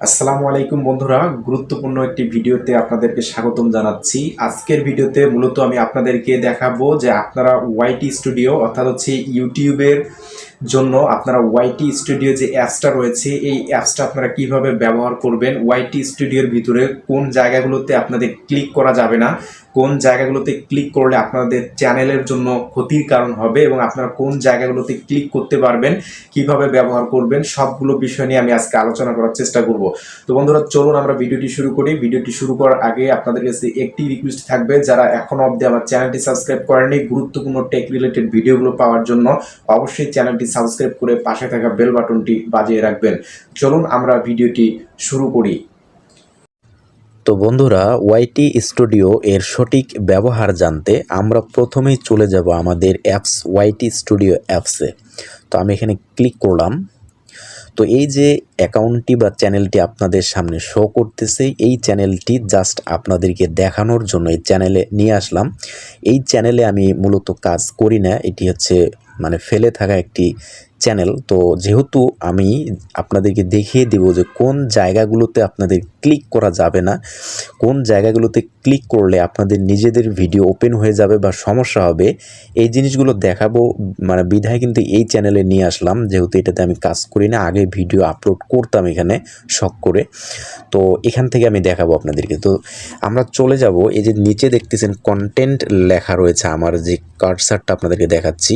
আসসালামু আলাইকুম বন্ধুরা, গুরুত্বপূর্ণ একটি ভিডিওতে আপনাদেরকে স্বাগতম জানাচ্ছি। আজকের ভিডিওতে মূলত আমি আপনাদেরকে দেখাবো যে আপনারা ওয়াইটি স্টুডিও অর্থাৎ হচ্ছে ইউটিউবের জন্য আপনারা ওয়াইটি স্টুডিও যে অ্যাপসটা রয়েছে, এই অ্যাপসটা আপনারা কীভাবে ব্যবহার করবেন? ওয়াইটি স্টুডিওর ভিতরে কোন জায়গাগুলোতে আপনাদের ক্লিক করা যাবে না, কোন জায়গাগুলোতে ক্লিক করলে আপনাদের চ্যানেলের জন্য ক্ষতির কারণ হবে এবং আপনারা কোন জায়গাগুলোতে ক্লিক করতে পারবেন, কীভাবে ব্যবহার করবেন, সবগুলো বিষয় নিয়ে আমি আজকে আলোচনা করার চেষ্টা করব। তো বন্ধুরা, চলুন আমরা ভিডিওটি শুরু করি। ভিডিওটি শুরু করার আগে আপনাদের কাছে একটি রিকোয়েস্ট থাকবে, যারা এখনও অবধি আমার চ্যানেলটি সাবস্ক্রাইব করেনি গুরুত্বপূর্ণ টেক রিলেটেড ভিডিওগুলো পাওয়ার জন্য অবশ্যই চ্যানেলটি সাবস্ক্রাইব করে পাশে থাকা বেল বাটনটি বাজিয়ে রাখবেন। চলুন আমরা ভিডিওটি শুরু করি। তো বন্ধুরা ওয়াইটি স্টুডিও এর সঠিক ব্যবহার জানতে আমরা প্রথমেই চলে যাব আমাদের অ্যাপস ওয়াইটি স্টুডিও অ্যাপসে। তো আমি এখানে ক্লিক করলাম। তো এই যে অ্যাকাউন্টটি বা চ্যানেলটি আপনাদের সামনে শো করতেছে, এই চ্যানেলটি জাস্ট আপনাদেরকে দেখানোর জন্য এই চ্যানেলে নিয়ে আসলাম। এই চ্যানেলে আমি মূলত কাজ করি না, এটি হচ্ছে মানে ফেলে থাকা একটি চ্যানেল তো যেহেতু আমি আপনাদেরকে দেখিয়ে দেব যে কোন জায়গাগুলোতে আপনাদের ক্লিক করা যাবে না, কোন জায়গাগুলোতে ক্লিক করলে আপনাদের নিজেদের ভিডিও ওপেন হয়ে যাবে বা সমস্যা হবে, এই জিনিসগুলো দেখাবো মানে বিধায় কিন্তু এই চ্যানেলে নিয়ে আসলাম। যেহেতু এটাতে আমি কাজ করি না, আগে ভিডিও আপলোড করতাম এখানে, শখ করে। তো এখান থেকে আমি দেখাবো আপনাদেরকে। তো আমরা চলে যাব, এই যে নিচে দেখতেছেন কন্টেন্ট লেখা রয়েছে আমার যে কার্সারটা আপনাদেরকে দেখাচ্ছি,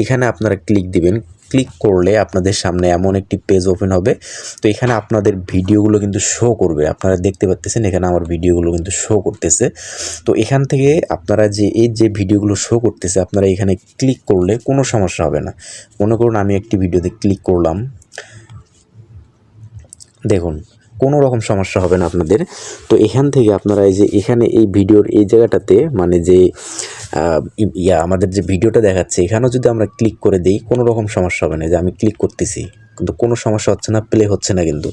এখানে আপনারা ক্লিক দিবেন ক্লিক করলে আপনাদের সামনে এমন একটি পেজ ওপেন হবে। তো এখানে আপনাদের ভিডিওগুলো কিন্তু শো করবে। আপনারা দেখতে পাচ্তেছেন এখানে আমার ভিডিওগুলো কিন্তু শো করতেছে। তো এখান থেকে আপনারা যে, এই যে ভিডিওগুলো শো করতেছে, আপনারা এখানে ক্লিক করলে কোনো সমস্যা হবে না। মনে করুন আমি একটি ভিডিওতে ক্লিক করলাম। দেখুন, কোনো রকম সমস্যা হবে না আপনাদের। তো এখান থেকে আপনারা এই যে, এখানে এই ভিডিওর এই জায়গাটাতে মানে যে ইয়া, আমাদের যে ভিডিওটা দেখাচ্ছে, এখানেও যদি আমরা ক্লিক করে দিই, কোনো রকম সমস্যা হবে না। যে আমি ক্লিক করতেছি, কিন্তু কোনো সমস্যা হচ্ছে না প্লে হচ্ছে না কিন্তু।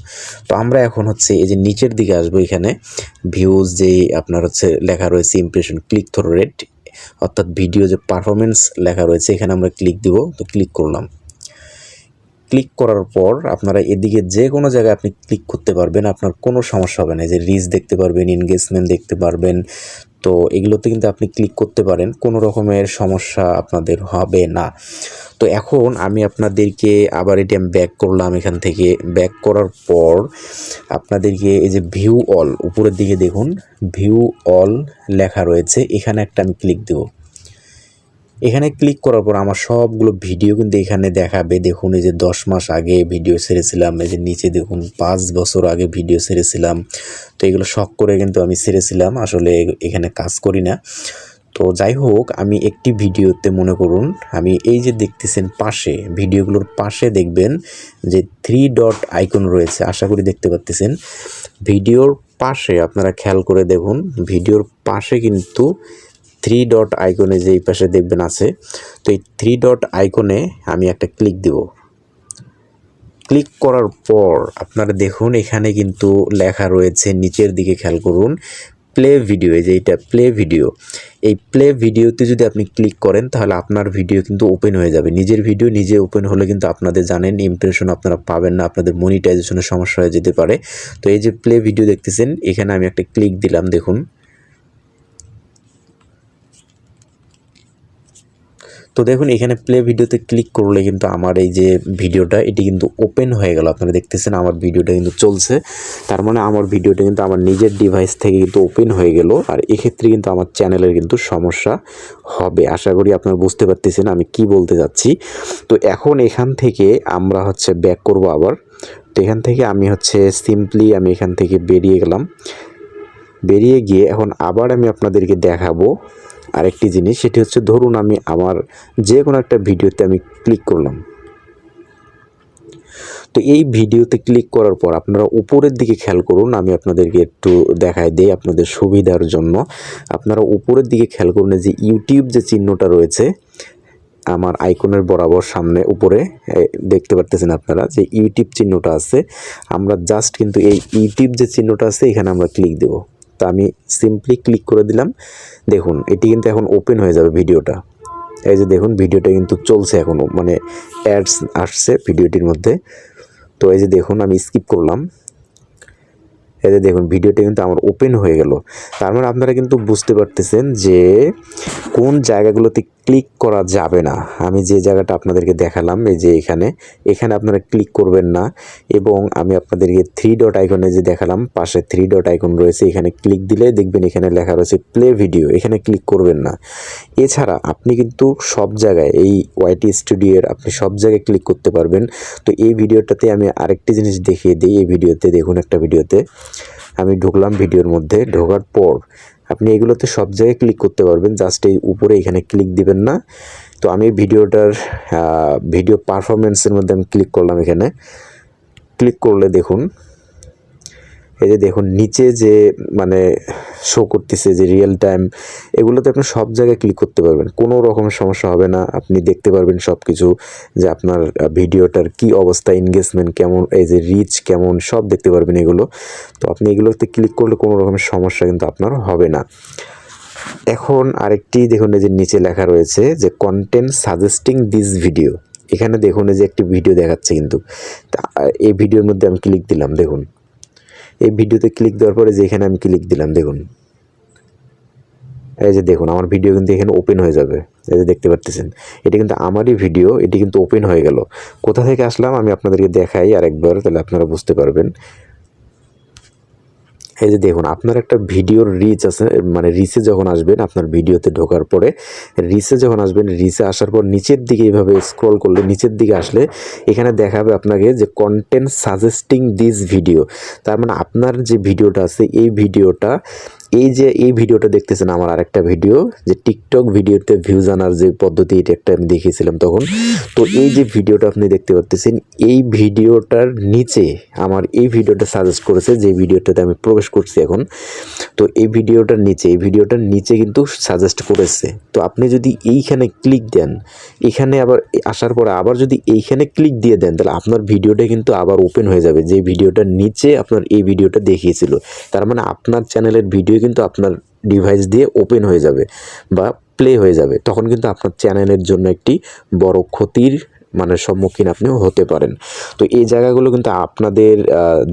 তো আমরা এখন হচ্ছে এই যে নিচের দিকে আসব এখানে। ভিউজ যে আপনার হচ্ছে লেখা রয়েছে ইমপ্রেশন ক্লিক থ্রো রেট অর্থাৎ ভিডিও যে পারফরমেন্স লেখা রয়েছে, এখানে আমরা ক্লিক দিব, তো ক্লিক করলাম। ক্লিক করার পর আপনারা এদিকে যে কোনো জায়গায় আপনি ক্লিক করতে পারবেন, আপনার কোনো সমস্যা হবে না। যে রিচ দেখতে পারবেন এনগেজমেন্ট দেখতে পারবেন তো এগুলোতে কিন্তু আপনি ক্লিক করতে পারেন, কোনো রকমের সমস্যা আপনাদের হবে না। তো এখন আমি আপনাদেরকে আবার এটি আমি ব্যাক করলাম এখান থেকে। ব্যাক করার পর আপনাদেরকে এই যে ভিউ অল উপরের দিকে দেখুন ভিউ অল লেখা রয়েছে, এখানে একটা আমি ক্লিক দেবো। এখানে ক্লিক করার পর আমার সবগুলো ভিডিও কিন্তু এখানে দেখাবে। দেখুন, এই যে দশ মাস আগে ভিডিও ছেড়েছিলাম, এই যে নিচে দেখুন, পাঁচ বছর আগে ভিডিও ছেড়েছিলাম। তো এগুলো শখ করে কিন্তু আমি ছেড়েছিলাম, আসলে এখানে কাজ করি না। তো যাই হোক, আমি একটি ভিডিওতে মনে করুন, আমি এই যে দেখতেছেন পাশে ভিডিওগুলোর পাশে দেখবেন যে থ্রি ডট আইকন রয়েছে, আশা করি দেখতে পাচ্তেছেন। ভিডিওর পাশে আপনারা খেয়াল করে দেখুন ভিডিওর পাশে কিন্তু থ্রি ডট আইকনে যে এই পাশে দেখবেন আছে, তো এই থ্রি ডট আইকনে আমি একটা ক্লিক দেব। ক্লিক করার পর আপনারা দেখুন এখানে কিন্তু লেখা রয়েছে, নিচের দিকে খেয়াল করুন প্লে ভিডিও এই যে এটা প্লে ভিডিও এই প্লে ভিডিওতে যদি আপনি ক্লিক করেন, তাহলে আপনার ভিডিও কিন্তু ওপেন হয়ে যাবে। নিজের ভিডিও নিজে ওপেন হলে কিন্তু আপনাদের জানেন ইমপ্রেশন আপনারা পাবেন না, আপনাদের মনিটাইজেশনের সমস্যা হয়ে যেতে পারে। তো এই যে প্লে ভিডিও দেখতেছেন, এখানে আমি একটা ক্লিক দিলাম, দেখুন। তো দেখুন, এখানে প্লে ভিডিওতে ক্লিক করলে কিন্তু আমার এই যে ভিডিওটা এটি কিন্তু ওপেন হয়ে গেল। আপনারা দেখতেছেন আমার ভিডিওটা কিন্তু চলছে। তার মানে আমার ভিডিওটা কিন্তু আমার নিজের ডিভাইস থেকে কিন্তু ওপেন হয়ে গেল। আর এক্ষেত্রে কিন্তু আমার চ্যানেলের কিন্তু সমস্যা হবে। আশা করি আপনারা বুঝতে পারতেছেন আমি কি বলতে যাচ্ছি তো এখন এখান থেকে আমরা হচ্ছে ব্যাক করব আবার। তো এখান থেকে আমি হচ্ছে সিম্পলি আমি এখান থেকে বেরিয়ে গেলাম। বেরিয়ে গিয়ে এখন আবার আমি আপনাদেরকে দেখাবো। আরেকটি জিনিস, সেটি হচ্ছে ধরুন আমি আমার যে কোনো একটা ভিডিওতে আমি ক্লিক করলাম। তো এই ভিডিওতে ক্লিক করার পর আপনারা উপরের দিকে খেয়াল করুন, আমি আপনাদেরকে একটু দেখাই দিই আপনাদের সুবিধার জন্য। আপনারা উপরের দিকে খেয়াল করুন যে ইউটিউব যে চিহ্নটা রয়েছে, আমার আইকনের বরাবর সামনে উপরে দেখতে পারতেছেন আপনারা যে ইউটিউব চিহ্নটা আছে। আমরা জাস্ট কিন্তু এই ইউটিউব যে চিহ্নটা আছে, এখানে আমরা ক্লিক দেব। তো আমি সিম্পলি ক্লিক করে দিলাম। দেখুন, এটি কিন্তু এখন ওপেন হয়ে যাবে ভিডিওটা। এই যে দেখুন, ভিডিওটা কিন্তু চলছে এখনও মানে অ্যাডস আসছে ভিডিওটির মধ্যে। তো এই যে দেখুন, আমি স্কিপ করলাম। এই যে দেখুন, ভিডিওটা কিন্তু আমার ওপেন হয়ে গেল। তার মানে আপনারা কিন্তু বুঝতে পারতেছেন যে কোন জায়গাগুলোতে ক্লিক করা যাবে না। আমি যে জায়গাটা আপনাদেরকে দেখালাম, এই যে এখানে এখানে আপনারা ক্লিক করবেন না এবং আমি আপনাদেরকে থ্রি ডট আইকনে যে দেখালাম, পাশে থ্রি ডট আইকন রয়েছে, এখানে ক্লিক দিলে দেখবেন এখানে লেখা রয়েছে প্লে ভিডিও এখানে ক্লিক করবেন না। এছাড়া আপনি কিন্তু সব জায়গায়, এই ওয়াইটি স্টুডিওর আপনি সব জায়গায় ক্লিক করতে পারবেন। তো এই ভিডিওটাতে আমি আরেকটি জিনিস দেখিয়ে দিই, এই ভিডিওতে, দেখুন একটা ভিডিওতে। আমি ঢুকলাম, ভিডিওর মধ্যে ঢোকার পর আপনি এগুলোতে সব জায়গায় ক্লিক করতে পারবেন। জাস্ট এই উপরে এখানে ক্লিক দিবেন না। তো আমি ভিডিওটার ভিডিও পারফরমেন্সের মধ্যে আমি ক্লিক করলাম এখানে। ক্লিক করলে দেখুন এই যে দেখুন, নিচে যে মানে শো করতেছে যে রিয়েল টাইম এগুলোতে আপনি সব জায়গায় ক্লিক করতে পারবেন। কোনো রকমের সমস্যা হবে না। আপনি দেখতে পারবেন সব কিছু যে আপনার ভিডিওটার কি অবস্থা এনগেজমেন্ট কেমন, এই যে রিচ কেমন, সব দেখতে পারবেন এগুলো। তো আপনি এগুলোতে ক্লিক করলে কোনো রকমের সমস্যা কিন্তু আপনার হবে না। এখন আরেকটি দেখুন, এই যে নিচে লেখা রয়েছে যে কন্টেন্ট সাজেস্টিং দিস ভিডিও এখানে দেখুন, এই যে একটি ভিডিও দেখাচ্ছে কিন্তু। এই ভিডিওর মধ্যে আমি ক্লিক দিলাম, দেখুন। এই ভিডিওতে ক্লিক দেওয়ার পরে যেখানে আমি ক্লিক দিলাম, দেখুন। এই যে দেখুন, আমার ভিডিও কিন্তু এখানে ওপেন হয়ে যাবে। এই যে দেখতে পাচ্ছেন, এটা কিন্তু আমারই ভিডিও এটি কিন্তু ওপেন হয়ে গেল। কোথা থেকে আসলাম আমি আপনাদেরকে দেখাই আরেকবার, তাহলে আপনারা বুঝতে পারবেন। এই যে দেখুন, আপনার একটা ভিডিওর রিচ আছে মানে রিচে যখন আসবেন, আপনার ভিডিওতে ঢোকার পরে রিচে যখন আসবেন রিচে আসার পর নিচের দিকে এইভাবে স্ক্রল করলে, নিচের দিকে আসলে এখানে দেখাবে আপনাকে যে কন্টেন্ট সাজেস্টিং দিস ভিডিও তার মানে আপনার যে ভিডিওটা আছে, এই ভিডিওটা এই যে এই ভিডিওটা দেখতেছেন আমার আরেকটা ভিডিও, যে টিকটক ভিডিওতে ভিউজ আনার যে পদ্ধতি, এটা একটা আমি দেখিয়েছিলাম তখন। তো এই যে ভিডিওটা আপনি দেখতে পাচ্ছেন এই ভিডিওটার নিচে আমার এই ভিডিওটা সাজেস্ট করেছে, যে ভিডিওটাতে আমি প্রবেশ করছি এখন। তো এই ভিডিওটার নিচে, এই ভিডিওটার নিচে কিন্তু সাজেস্ট করেছে। তো আপনি যদি এইখানে ক্লিক দেন, এখানে আবার আসার পরে আবার যদি এইখানে ক্লিক দিয়ে দেন, তাহলে আপনার ভিডিওটা কিন্তু আবার ওপেন হয়ে যাবে। যে ভিডিওটার নিচে আপনার এই ভিডিওটা দেখিয়েছিল। তার মানে আপনার চ্যানেলের ভিডিও কিন্তু আপনার ডিভাইস দিয়ে ওপেন হয়ে যাবে বা প্লে হয়ে যাবে। তখন কিন্তু আপনার চ্যানেলের জন্য একটি বড় ক্ষতির মানে সম্মুখীন আপনিও হতে পারেন। তো এই জায়গাগুলো কিন্তু আপনাদের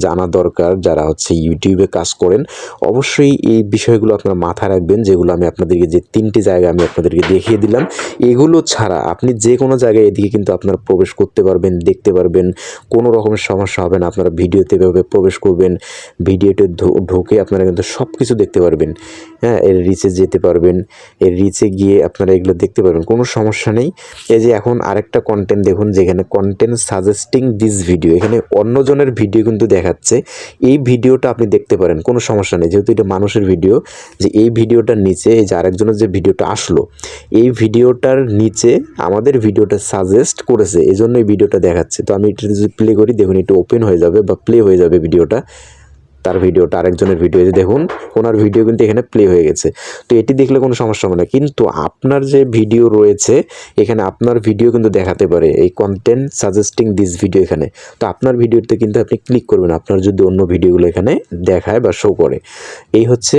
জানা দরকার যারা হচ্ছে ইউটিউবে কাজ করেন। অবশ্যই এই বিষয়গুলো আপনারা মাথায় রাখবেন, যেগুলো আমি আপনাদেরকে, যে তিনটি জায়গা আমি আপনাদেরকে দেখিয়ে দিলাম। এগুলো ছাড়া আপনি যে কোনো জায়গায় এদিকে কিন্তু আপনারা প্রবেশ করতে পারবেন, দেখতে পারবেন। কোনো রকমের সমস্যা হবে না, আপনারা ভিডিওতে এভাবে প্রবেশ করবেন, ভিডিওতে ঢোকে আপনারা কিন্তু সব কিছু দেখতে পারবেন। হ্যাঁ এর রিচে যেতে পারবেন, এর রিচে গিয়ে আপনারা এগুলো দেখতে পারবেন, কোনো সমস্যা নেই। এই যে এখন আরেকটা কন্টেন্ট দেখুন, যেখানে কন্টেন্ট সাজেস্টিং দিস ভিডিও এখানে অন্যজনের ভিডিও কিন্তু দেখাচ্ছে। এই ভিডিওটা আপনি দেখতে পারেন, কোনো সমস্যা নেই, যেহেতু এটা মানুষের ভিডিও যে এই ভিডিওটার নিচে, এই যে আরেকজনের যে ভিডিওটা আসলো, এই ভিডিওটার নিচে আমাদের ভিডিওটা সাজেস্ট করেছে এই জন্য এই ভিডিওটা দেখাচ্ছে। তো আমি এটা যদি প্লে করি, দেখুন একটু ওপেন হয়ে যাবে বা প্লে হয়ে যাবে ভিডিওটা তার ভিডিওটা, আরেকজনের ভিডিও দেখুন, ওনার ভিডিও কিন্তু এখানে প্লে হয়ে গেছে। তো এটি দেখলে কোনো সমস্যা হবে না। কিন্তু আপনার যে ভিডিও রয়েছে, এখানে আপনার ভিডিও কিন্তু দেখাতে পারে। এই কন্টেন্ট সাজেস্টিং দিস ভিডিও এখানে। তো আপনার ভিডিওতে কিন্তু আপনি ক্লিক করবেন। আপনার যদি অন্য ভিডিওগুলো এখানে দেখায় বা শো করে। এই হচ্ছে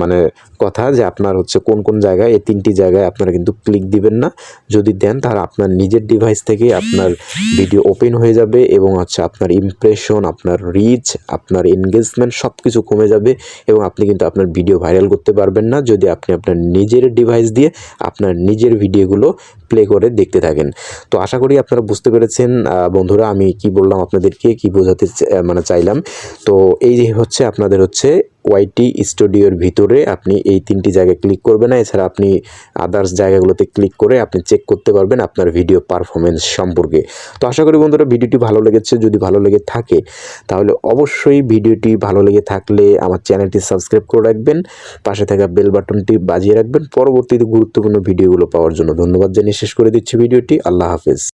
মানে কথা যে আপনার হচ্ছে কোন কোন জায়গায়, এই তিনটি জায়গায় আপনারা কিন্তু ক্লিক দিবেন না। যদি দেন, তাহলে আপনার নিজের ডিভাইস থেকে আপনার ভিডিও ওপেন হয়ে যাবে এবং হচ্ছে আপনার ইমপ্রেশন আপনার রিচ আপনার এনগেজমেন্ট সব কিছু কমে যাবে এবং আপনি কিন্তু আপনার ভিডিও ভাইরাল করতে পারবেন না যদি আপনি আপনার নিজের ডিভাইস দিয়ে আপনার নিজের ভিডিওগুলো প্লে করে দেখতে থাকেন। তো আশা করি আপনারা বুঝতে পেরেছেন বন্ধুরা আমি কি বললাম আপনাদেরকে, কি বোঝাতে মানে চাইলাম। তো এই যে হচ্ছে আপনাদের হচ্ছে ওয়াইটি স্টুডিওর ভিতরে আপনি এই তিনটি জায়গায় ক্লিক করবেন না। এছাড়া আপনি আদার্স জায়গাগুলোতে ক্লিক করে আপনি চেক করতে পারবেন আপনার ভিডিও পারফরমেন্স সম্পর্কে। তো আশা করি বন্ধুরা, ভিডিওটি ভালো লেগেছে। যদি ভালো লেগে থাকে, তাহলে অবশ্যই ভিডিওটি ভালো লেগে থাকলে আমার চ্যানেলটি সাবস্ক্রাইব করে রাখবেন, পাশে থাকা বেল বাটনটি বাজিয়ে রাখবেন। পরবর্তীতে গুরুত্বপূর্ণ ভিডিওগুলো পাওয়ার জন্য ধন্যবাদ জানিয়ে শেষ করে দিচ্ছি ভিডিওটি। আল্লাহ হাফেজ।